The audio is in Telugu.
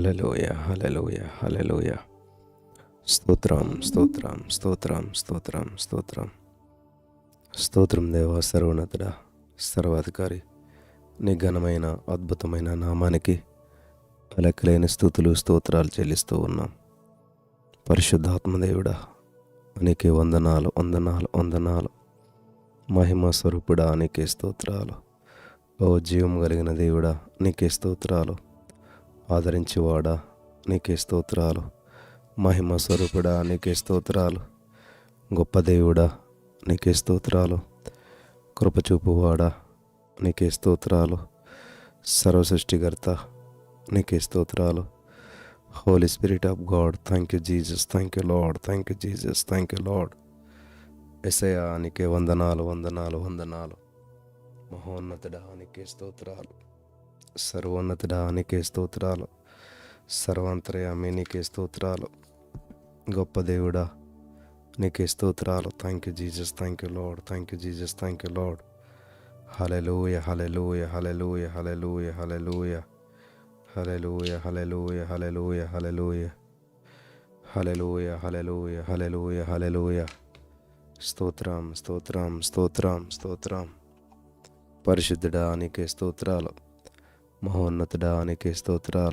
హలలోయ హలలోయ హలలోయ స్తోత్రం స్తోత్రం స్తోత్రం స్తోత్రం స్తోత్రం స్తోత్రం దేవ సర్వోన్నతుడ సర్వాధికారి నీ ఘనమైన అద్భుతమైన నామానికి లెక్కలేని స్థుతులు స్తోత్రాలు చెల్లిస్తూ ఉన్నాం. పరిశుద్ధాత్మదేవుడా నీకే వందనాలు వందనాలు వందనాలు. మహిమ స్వరూపుడా నీకే స్తోత్రాలు. ఓ జీవం కలిగిన దేవుడా నీకే స్తోత్రాలు. ఆదరించేవాడా? నీకే స్తోత్రాలు. మహిమ స్వరూపుడా నీకే స్తోత్రాలు. గొప్ప దేవుడా నీకే స్తోత్రాలు. కృపచూపువాడా నీకే స్తోత్రాలు. సర్వసృష్టికర్త నీకే స్తోత్రాలు. Holy spirit of God thank you Jesus thank you Lord thank you Jesus thank you Lord ఎసయా నీకే వందనాలు వందనాలు వందనాలు. మహోన్నతుడా నీకే స్తోత్రాలు. సర్వోన్నతుడా నీకే స్తోత్రాలు. సర్వాంతర్యామి నీకే స్తోత్రాలు. గొప్ప దేవుడా నీకే స్తోత్రాలు. Thank you Jesus thank you Lord thank you Jesus thank you Lord hallelujah hallelujah hallelujah hallelujah hallelujah hallelujah hallelujah hallelujah hallelujah hallelujah hallelujah hallelujah hallelujah స్తోత్రం స్తోత్రం స్తోత్రం స్తోత్రం పరిశుద్ధుడా నీకే స్తోత్రాలు మహోన్నతుడా నీకే స్తోత్రాలు.